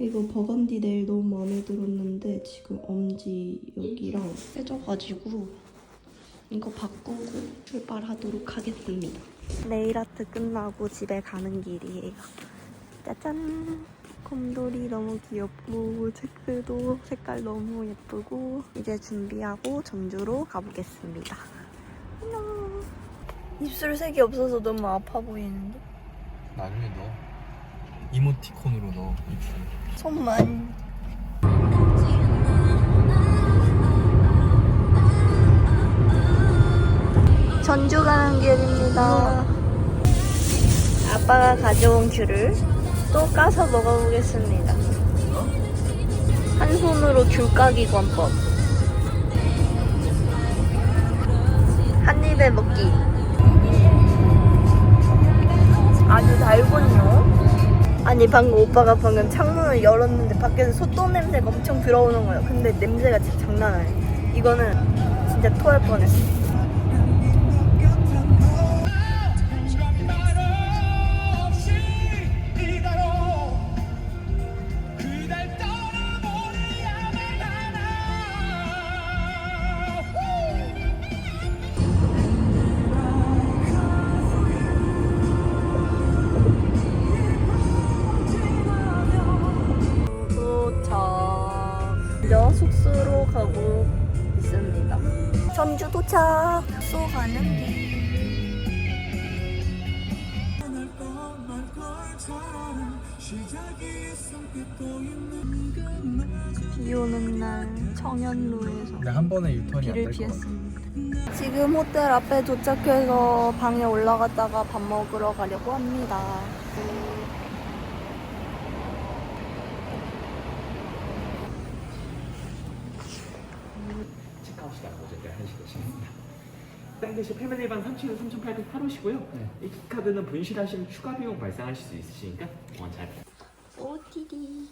이거 버건디 네일 너무 마음에 들었는데 지금 엄지 여기랑 세져가지고 이거 바꾸고 출발하도록 하겠습니다. 네일 아트 끝나고 집에 가는 길이에요. 짜잔! 곰돌이 너무 귀엽고 체크도 색깔 너무 예쁘고 이제 준비하고 전주로 가보겠습니다. 안녕. 입술 색이 없어서 너무 아파 보이는데? 나중에 넣어 이모티콘으로 넣어 손만. 전주 가는 길입니다. 아빠가 가져온 귤을 또 까서 먹어보겠습니다. 한 손으로 귤 까기 권법. 한 입에 먹기. 아주 달군요. 아니 방금 오빠가 방금 창문을 열었는데 밖에서 소똥 냄새가 엄청 들어오는 거예요. 근데 냄새가 진짜 장난 아니에요. 이거는 진짜 토할 뻔했어. 도착. 숙소 가는 길. 비 오는 날 청연루에서 근데 한 번에 유턴이 비를 같아 피했습니다. 지금 호텔 앞에 도착해서 방에 올라갔다가 밥 먹으러 가려고 합니다. 시간 오전 11시 되십니다. 땅대시 패밀리반 3층은 3,808호시고요. 이 카드는 분실하시면 추가 비용 발생하실 수 있으시니까 보안 잘 OTD.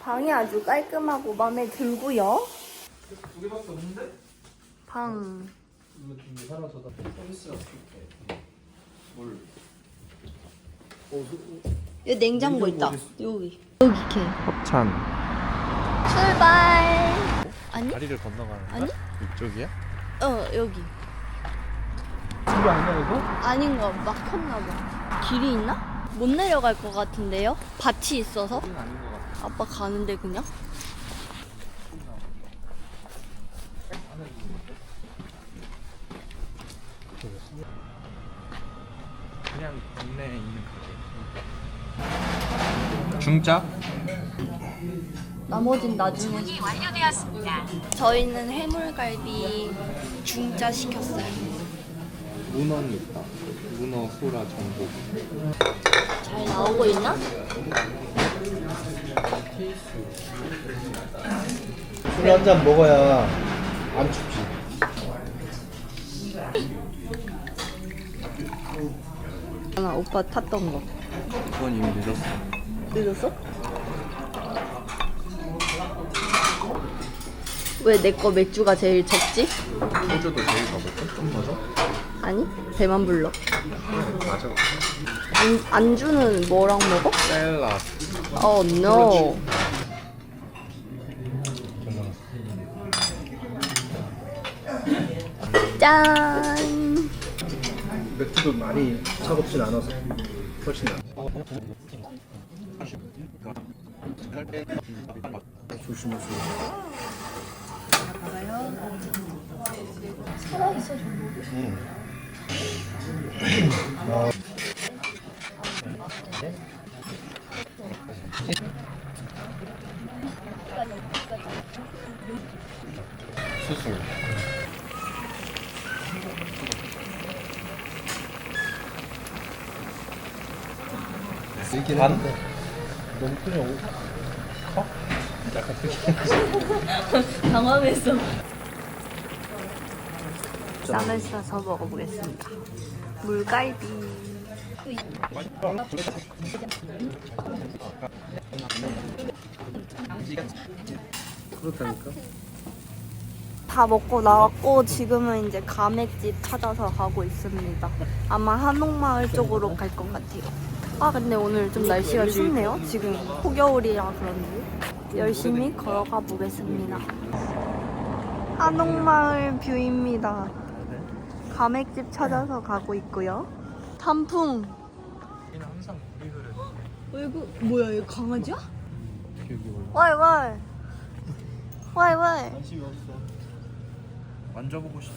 방이 아주 깔끔하고 마음에 들고요. 두 개밖에 없는데? 방 이거 좀 사라져다 서비스가 어떻게 뭘 어, 여기 냉장고 있다. 여기. 여기 이렇게. 합찬 출발. 아니? 다리를 건너가는 아니? 이쪽이야? 어 여기. 이거 아니야 이거? 아닌가 막혔나 봐. 길이 있나? 못 내려갈 것 같은데요? 밭이 있어서? 아닌 것 같아 아빠 가는데? 그냥 중짜? 나머진 나중에. 완료되었습니다. 저희는 해물갈비 중짜 시켰어요. 문어는 있다 문어, 소라, 전복 잘 나오고 있나? 술 한 잔 먹어야 안 춥지. 하나 오빠 탔던 거. 그건 이미 늦었어 늦었어? 왜 내 거 맥주가 제일 적지? 소주도 제일 적을까? 좀더 줘? 아니 배만 불러. 맞아 안, 안주는 뭐랑 먹어? 셀라 어 oh, no. 짠. 맥주도 많이 차갑진 않아서 훨씬 나. 조심해 조 살아있어 전복이. 수술 반? 너무 크냐고? 약간 크게 당황했어. 쌈을 싸서 먹어보겠습니다. 물갈비. 그렇다니까. 다 먹고 나왔고 지금은 이제 가맥집 찾아서 가고 있습니다. 아마 한옥마을 쪽으로 갈 것 같아요. 아 근데 오늘 좀 날씨가 춥네요. 지금 폭겨울이라 그런지 열심히 걸어가 보겠습니다. 한옥마을 뷰입니다. 가맥집 찾아서 가고 있고요. 단풍. 여기는 항상 물이 흐르는 어, 이거 뭐야? 이거 강아지야? 기억이 올라. 관심이 없어. 만져보고 싶어.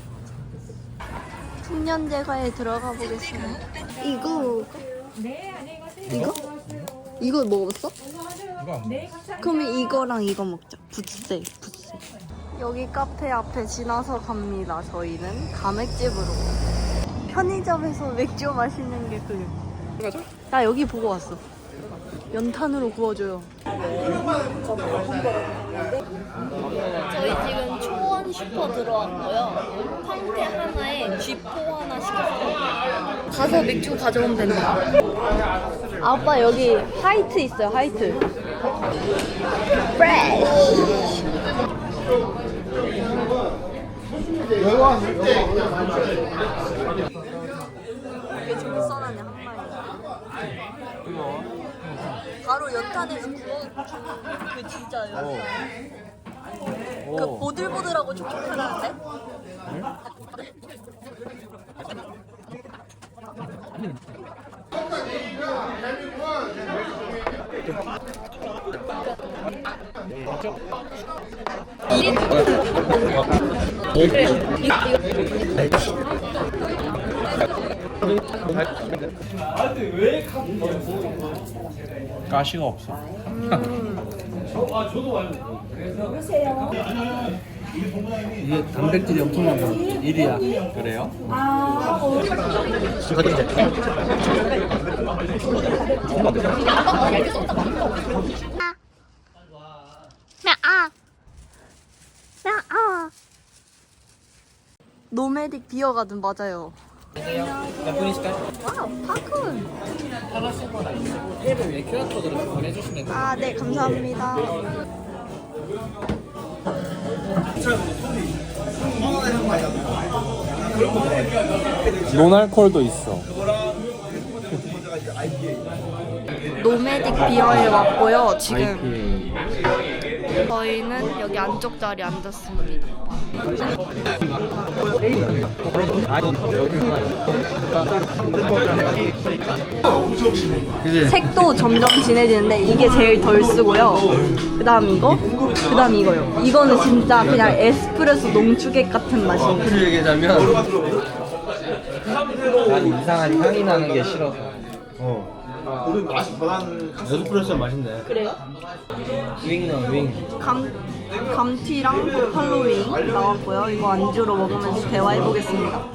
풍년제과에 들어가 보겠습니다. 이거 이거? 이거 먹었어? 이거 안 돼. 그러면 이거랑 이거 먹자. 붓세, 붓세. 여기 카페 앞에 지나서 갑니다. 저희는 가맥집으로. 편의점에서 맥주 마시는 게 그. 나 여기 보고 왔어. 연탄으로 구워줘요. 저희 지금 초원 슈퍼 들어왔고요. 황태 하나에 쥐포 하나 시켰어요. 가서 맥주 가져오면 된다. 아빠 여기 화이트 있어요. 화이트. 프레쉬. 이게 저기 써놨냐 한 마리. 바로 연탄에서 구워 그 진짜 연탄. 그 보들보들하고 촉촉하다는데? 가시가 없어. 이게 단백질이 엄청난 거. 일이야. 그래요? 노메딕 비어가든 맞아요. 몇 분이실까요? 와우, 파쿤. 얘를 왜 QR코드로 보내주시면 돼요. 아, 네, 감사합니다. 노날콜도 있어. 노메딕 비어에 왔고요. 지금. 저희는 여기 안쪽 자리에 앉았습니다. 색도 점점 진해지는데 이게 제일 덜 쓰고요. 그 다음 이거, 그 다음 이거요. 이거는 진짜 그냥 에스프레소 농축액 같은 맛이에요. 그 얘기하자면 난 이상한 향이 나는 게 싫어서. 어. 우리 맛이 더난 에스프레소 맛있네. 그래요? 윙 넣어 윙. 감, 감튀랑 버팔로 윙 나왔고요. 이거 안주로 먹으면서 대화해보겠습니다.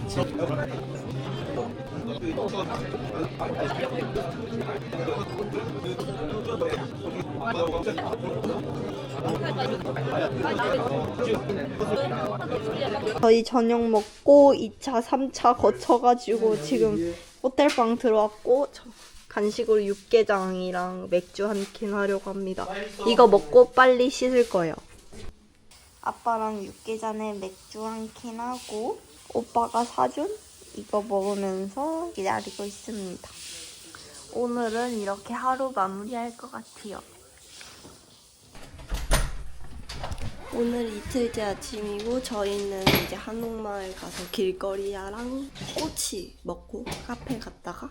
저희 저녁 먹고 2차, 3차 거쳐가지고 지금 호텔방 들어왔고 저- 간식으로 육개장이랑 맥주 한 캔 하려고 합니다. 이거 먹고 빨리 씻을 거예요. 아빠랑 육개장에 맥주 한 캔 하고 오빠가 사준 이거 먹으면서 기다리고 있습니다. 오늘은 이렇게 하루 마무리할 것 같아요. 오늘 이틀째 아침이고 저희는 이제 한옥마을 가서 길거리야랑 꼬치 먹고 카페 갔다가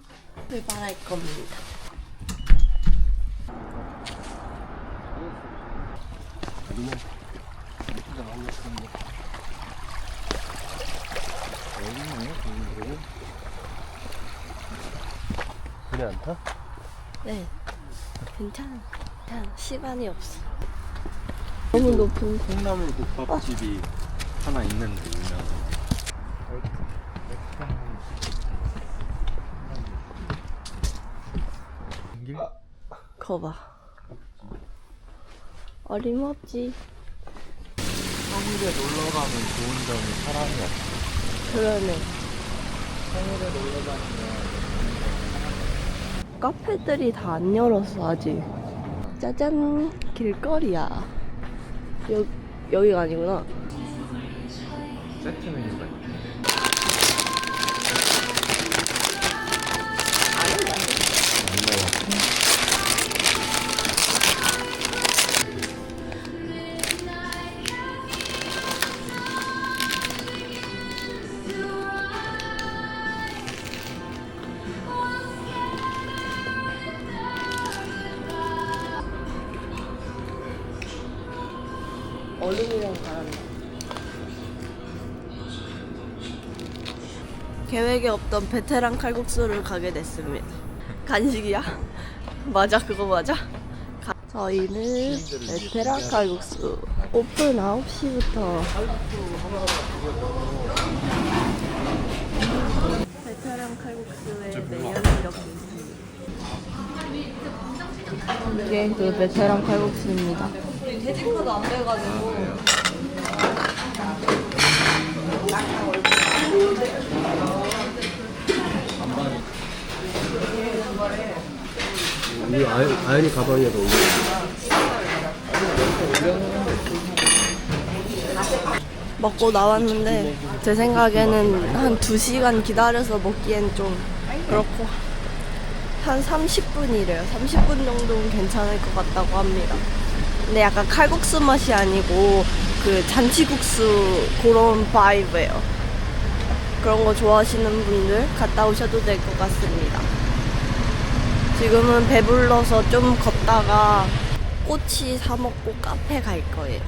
출발할 겁니다. 그래 않다? 네, 괜찮아. 괜찮아. 시간이 없어. 너무 높은 거. 콩나물 국밥집이 하나 있는데 유명한. 길? 거봐. 어림없지. 평일에 놀러 가면 좋은 점이 사람이 없어. 그러네. 평일에 놀러 다니면 카페들이 다 안 열었어 아직. 짜잔 길거리야. 여, 여기가 아니구나. 세트 메뉴가 있네. 계획에 없던 베테랑 칼국수를 가게 됐습니다. 간식이야? 맞아, 그거 맞아? 가- 저희는 베테랑 칼국수 오픈 9시부터 베테랑 칼국수의 메뉴는 이렇게 있습니다. 이게 그 베테랑 칼국수입니다. 대진카드 안 돼가지고 아이, 아이니 가방에도 올려. 먹고 나왔는데 제 생각에는 한 2시간 기다려서 먹기엔 좀 그렇고 한 30분이래요. 30분 정도는 괜찮을 것 같다고 합니다. 근데 약간 칼국수 맛이 아니고 그 잔치국수 그런 바이브예요. 그런 거 좋아하시는 분들 갔다 오셔도 될 것 같습니다. 지금은 배불러서 좀 걷다가 꼬치 사 먹고 카페 갈 거예요.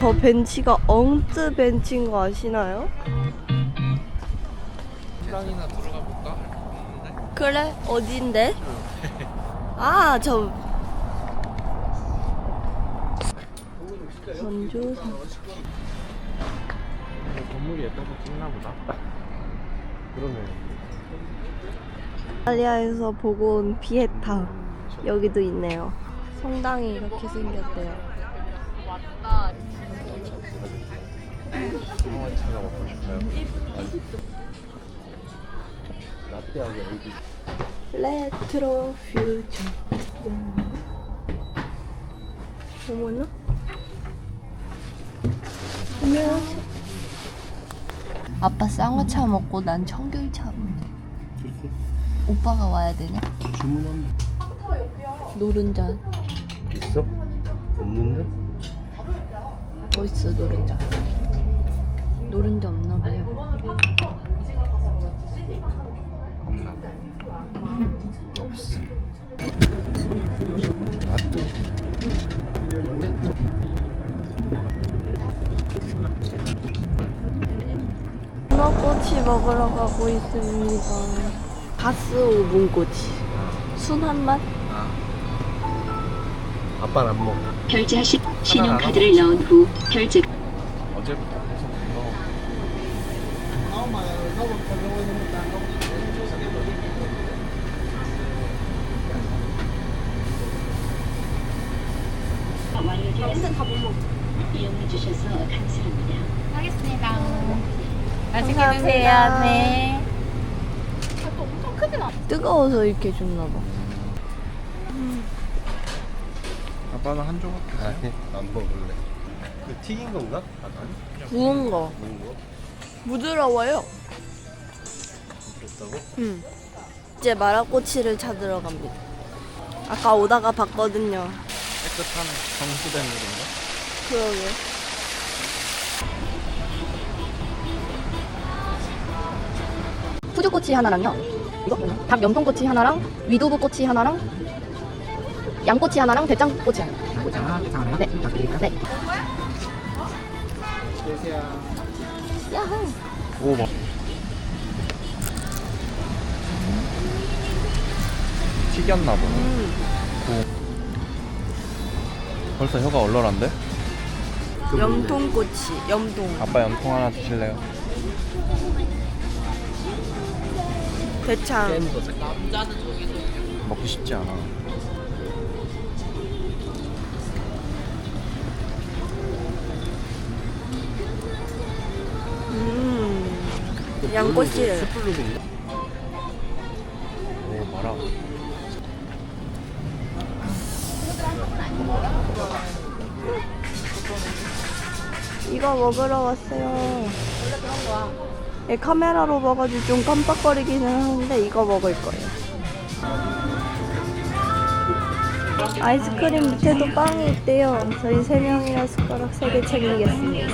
저 벤치가 엉뜨 벤치인 거 아시나요? 계란이나 들어가 볼까? 그래? 어딘데? 아, 저 전주 건물이 예뻐서 찍나 보다. 그러네. 이탈리아에서 보고 온 비에타 여기도 있네요. 성당이 이렇게 생겼대요. 차가 먹고 싶어요. 라떼하고 여기. 레트로 퓨처. 어머나? 안녕하세요. 아빠 쌍화차 먹고 난 청귤차 먹네. 오빠가 와야 되냐? 주문하면 노른자. 있어? 없는데? 뭐 있어 노른자? 노른자 없나 봐요. 없나? 없어. 문어 꼬치 먹으러 가고 있습니다. 가스 오븐 꼬치. 순한 맛? 아빠는 안 먹어. 결제하신 신용카드를 넣은 후 결제 어제부터 계속 먹어. 완료되었습니다. 이용해 주셔서 감사합니다. 드세요. 네. 뜨거워서 이렇게 줬나 봐. 아빠는 한 조각 주세요. 아니, 안 먹을래. 그 튀긴 건가? 아, 아니, 구운 거. 먹은 거? 부드러워요. 그랬다고? 음. 이제 마라꼬치를 찾으러 갑니다. 아까 오다가 봤거든요. 깨끗한 정수된 물인가? 그러게. 푸주꼬치 하나랑요. 이거? 닭 염통꼬치 하나랑 위두부 꼬치 하나랑 양꼬치 하나랑 대짱꼬치 하나. 네. 네. 야호. 오, 뭐. 튀겼나 보네. 고. 벌써 혀가 얼얼한데? 염통꼬치, 염통. 아빠 염통 하나 드실래요? 대창. 먹고 싶지 않아. 음. 양꼬치. 스플룩인가? 오, 마라. 이거 먹으러 왔어요. 예, 카메라로 먹어도 좀 깜빡거리기는 하는데 이거 먹을 거예요. 아이스크림 밑에도 빵이 있대요. 저희 세 명이라 숟가락 세 개 챙기겠습니다.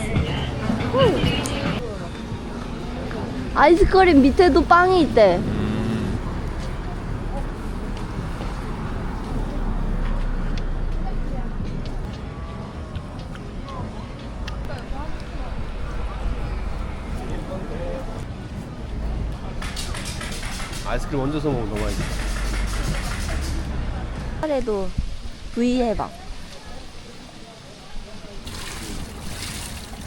후. 아이스크림 밑에도 빵이 있대. 아이스크림 얹어서 먹으면 너무 맛있어. 카레도 V 해봐.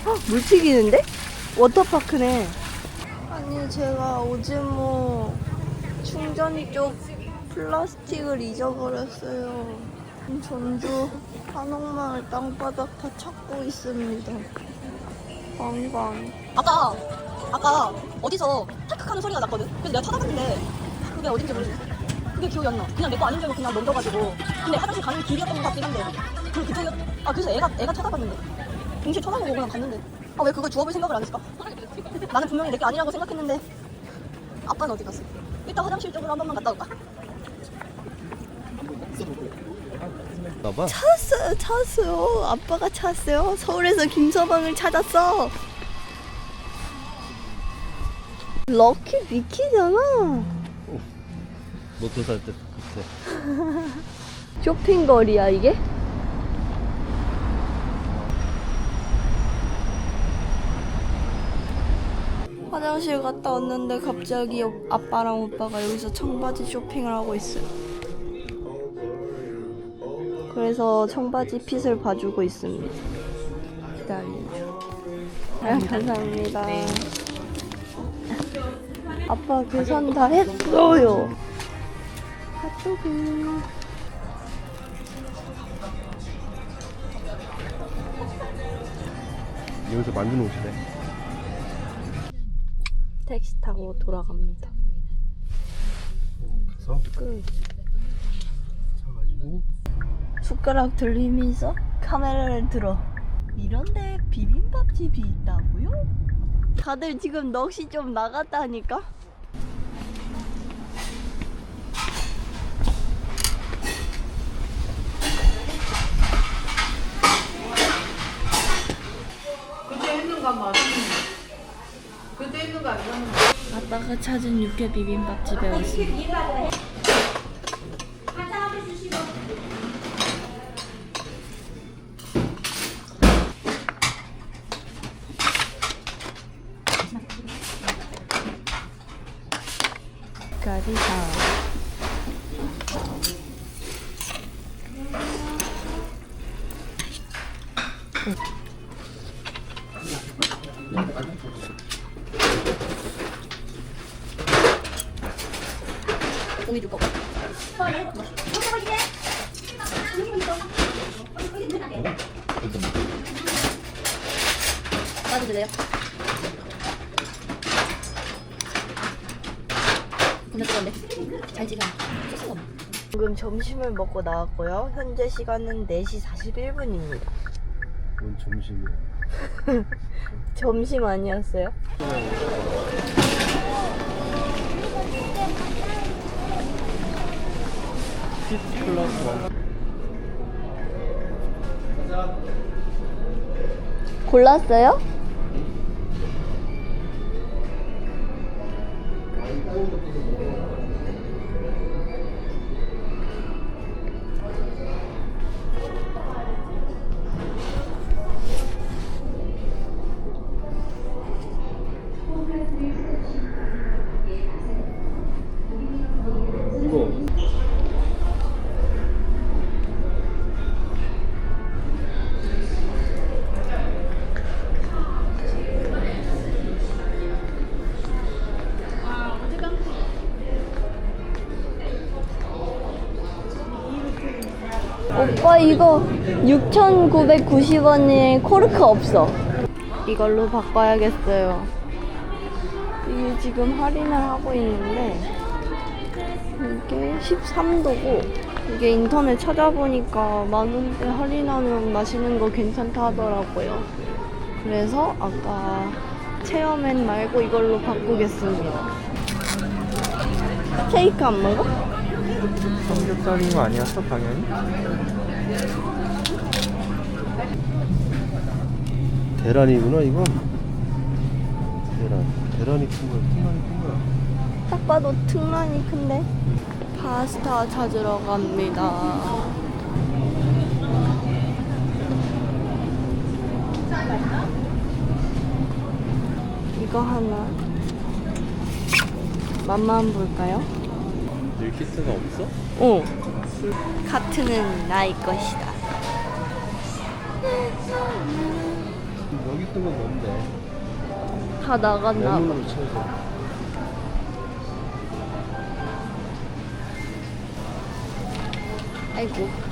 헉, 물 튀기는데? 워터파크네. 아니 제가 오즈모 충전 쪽 플라스틱을 잊어버렸어요. 전주 한옥마을 땅바닥 다 찾고 있습니다. 관광. 아까 아까 어디서 탁탁하는 소리가 났거든. 그래서 내가 찾아봤는데 그게 어딘지 모르겠어. 그게 기억이 안 나. 그냥 내 거 아닌 줄 알고 그냥 넘겨가지고. 근데 화장실 가는 길이었던 것 같긴 한데. 그 그쪽이었. 아 그래서 애가 애가 찾아봤는데. 동시에 쳐다보고 그냥 갔는데. 아 왜 그걸 주워볼 생각을 안 했을까? 나는 분명히 내 게 아니라고 생각했는데. 아빠는 어디 갔어? 일단 화장실 쪽으로 한 번만 갔다 올까? 나봐. 찾았어요, 찾았어요. 아빠가 찾았어요. 서울에서 김서방을 찾았어. 럭키 미키잖아. 노트 살 때 그때. 쇼핑거리야 이게? 화장실 갔다 왔는데 갑자기 오- 아빠랑 오빠가 여기서 청바지 쇼핑을 하고 있어요. 그래서 청바지 핏을 봐주고 있습니다. 기다리죠. 아, 감사합니다. 아빠 계산 다 했어요. 핫도그. 여기서 만드는 옷이래. 택시 타고 돌아갑니다. 그래서 끝. 사가지고 숟가락 들리면서 카메라를 들어. 이런데 비빔밥 집이 있다고요? 다들 지금 넋이 좀 나갔다니까? 아빠가 찾은 육회 비빔밥집에 왔습니다. 가리사. 공이 줄 거. 나도 드세요. 그건데 잘 찍어. 소스가. 지금 점심을 먹고 나왔고요. 현재 시간은 4시 41분입니다. 뭔 점심이야. 점심 아니었어요? 피스 플러스 원. 골랐어요? Thank you. 이거 6,990원에 코르크 없어. 이걸로 바꿔야겠어요. 이게 지금 할인을 하고 있는데 이게 13도고 이게 인터넷 찾아보니까 만원대 할인하면 마시는 거 괜찮다 하더라고요. 그래서 아까 체어맨 말고 이걸로 바꾸겠습니다. 케이크 안 먹어? 삼겹살인 거 아니었어 당연히? 계란이구나 이거. 계란. 계란이 큰 거야. 계란이 큰 거야. 딱 봐도 특란이 큰데 파스타 찾으러 갑니다 이거 하나 맛만 볼까요? 밀키트가 없어? 어 카트는 나의 것이다 여기 건 뭔데? 다 나갔나 봐 레몬으로 채워서. 아이고